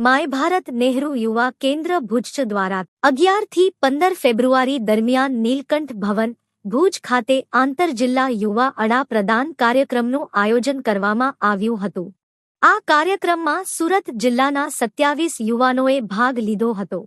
My Bharat Nehru યુવા કેન્દ્ર ભુજ દ્વારા અગિયારથી પંદર ફેબ્રુઆરી દરમિયાન નીલકંઠ ભવન, ભુજ ખાતે આંતરજિલ્લા યુવા અડા પ્રદાન કાર્યક્રમનું આયોજન કરવામાં આવ્યું હતું. આ કાર્યક્રમમાં સુરત જિલ્લાના સત્યાવીસ યુવાનોએ ભાગ લીધો હતો.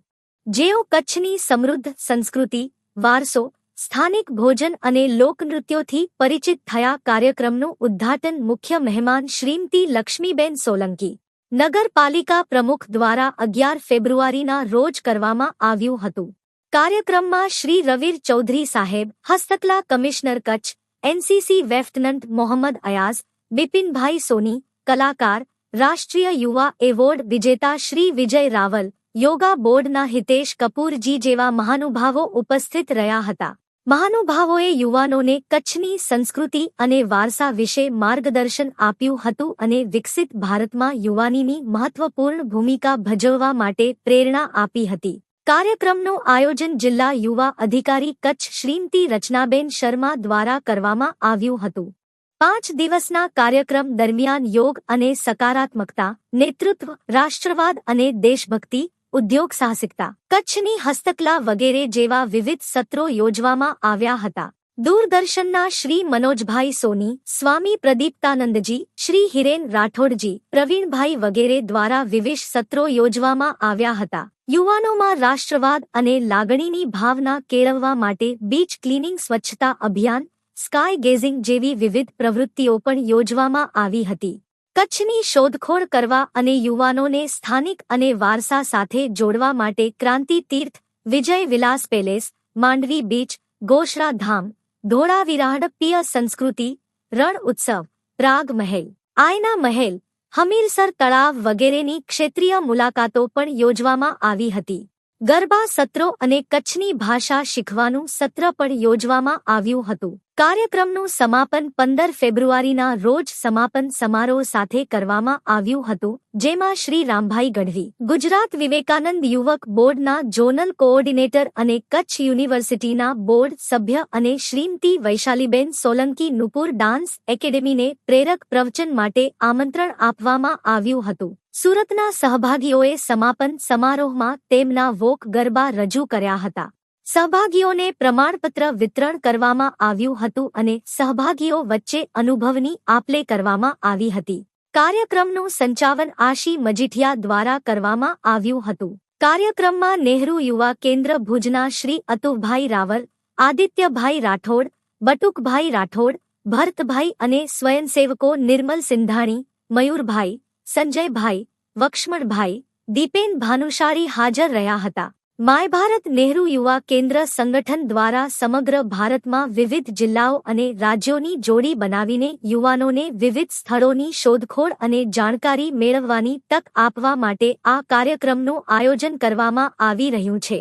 જેઓ કચ્છની સમૃદ્ધ સંસ્કૃતિ, વારસો, સ્થાનિક ભોજન અને લોકનૃત્યોથી પરિચિત થયા કાર્યક્રમનું ઉદ્ઘાટન મુખ્ય મહેમાન શ્રીમતી લક્ષ્મીબેન સોલંકી નગરપાલિકા પ્રમુખ દ્વારા અગિયાર ફેબ્રુઆરીના રોજ કરવામાં આવ્યું હતું. કાર્યક્રમમાં શ્રી રવીર ચૌધરી સાહેબ, હસ્તકલા commissioner Kutch, NCC lieutenant Mohammad Ayaz, Bipinbhai Soni, કલાકાર, રાષ્ટ્રીય યુવા એવોર્ડ વિજેતા શ્રી વિજય રાવલ, યોગા બોર્ડના હિતેશ કપૂરજી જેવા મહાનુભાવો ઉપસ્થિત રહ્યા હતા. મહાનુભાવોએ યુવાનોને કચ્છની સંસ્કૃતિ અને વારસા વિશે માર્ગદર્શન આપ્યું હતું અને વિકસિત ભારતમાં યુવાનીની મહત્વપૂર્ણ ભૂમિકા ભજવવા માટે પ્રેરણા આપી હતી. કાર્યક્રમનું આયોજન જિલ્લા યુવા અધિકારી કચ્છ શ્રીમતી રચનાબેન શર્મા દ્વારા કરવામાં આવ્યું હતું. પાંચ દિવસના કાર્યક્રમ દરમિયાન યોગ અને સકારાત્મકતા, નેતૃત્વ, રાષ્ટ્રવાદ અને દેશભક્તિ ઉદ્યોગ સાહસિકતા, કચ્છની હસ્તકલા વગેરે જેવા વિવિધ સત્રો યોજવામાં આવ્યા હતા. દૂરદર્શનના શ્રી મનોજભાઈ સોની, સ્વામી પ્રદીપ્તાનંદજી, શ્રી હિરેન રાઠોડજી, પ્રવીણભાઈ વગેરે દ્વારા વિવિધ સત્રો યોજવામાં આવ્યા હતા. યુવાનોમાં રાષ્ટ્રવાદ અને લાગણીની ભાવના કેળવવા માટે બીચ ક્લીનિંગ સ્વચ્છતા અભિયાન, સ્કાય ગેઝિંગ જેવી વિવિધ પ્રવૃત્તિઓ પણ યોજવામાં આવી હતી. કચ્છની શોધખોળ કરવા અને યુવાનોને સ્થાનિક અને વારસા સાથે જોડવા માટે ક્રાંતિ તીર્થ, વિજય વિલાસ પેલેસ, માંડવી બીચ, ગોશરા ધામ ધોળાવીરાડ પિય સંસ્કૃતિ, રણ ઉત્સવ પ્રાગ મહેલ, આયના મહેલ, હમીરસર તળાવ વગેરેની ક્ષેત્રીય મુલાકાતો પણ યોજવામાં આવી હતી. ગરબા સત્રો અને કચ્છની ભાષા શીખવાનું સત્ર પણ યોજવામાં આવ્યું હતું. કાર્યક્રમનું સમાપન પંદર ફેબ્રુઆરીના રોજ સમાપન સમારોહ સાથે કરવામાં આવ્યું હતું, જેમાં શ્રી રામભાઈ ગઢવી, ગુજરાત વિવેકાનંદ યુવક બોર્ડના ઝોનલ કોઓર્ડિનેટર અને કચ્છ યુનિવર્સિટીના બોર્ડ સભ્ય અને શ્રીમતી વૈશાલીબેન સોલંકી નુપુર ડાન્સ એકેડેમીને પ્રેરક પ્રવચન માટે આમંત્રણ આપવામાં આવ્યું હતું. સુરતના સહભાગીઓએ સમાપન સમારોહમાં તેમના વોક ગરબા રજૂ કર્યા હતા. સહભાગીઓને પ્રમાણપત્ર વિતરણ કરવામાં આવ્યું હતું અને સહભાગીઓ વચ્ચે અનુભવની આપલે કરવામાં આવી હતી. કાર્યક્રમનું સંચાલન આશી મજીઠિયા દ્વારા કરવામાં આવ્યું હતું. કાર્યક્રમમાં નેહરુ યુવા કેન્દ્ર ભુજના શ્રી અતુભાઈ રાવલ, આદિત્યભાઈ રાઠોડ, બટુકભાઈ રાઠોડ, ભરતભાઈ અને સ્વયંસેવકો નિર્મલ સિંધાણી, મયુરભાઈ, સંજયભાઈ, વક્ષ્મણભાઈ, દીપેન ભાનુશાળી હાજર રહ્યા હતા. માય ભારત નહેરુ યુવા કેન્દ્ર સંગઠન દ્વારા સમગ્ર ભારતમાં વિવિધ જિલ્લાઓ અને રાજ્યોની જોડી બનાવીને યુવાનોને વિવિધ સ્થળોની શોધખોળ અને જાણકારી મેળવવાની તક આપવા માટે આ કાર્યક્રમનું આયોજન કરવામાં આવી રહ્યું છે.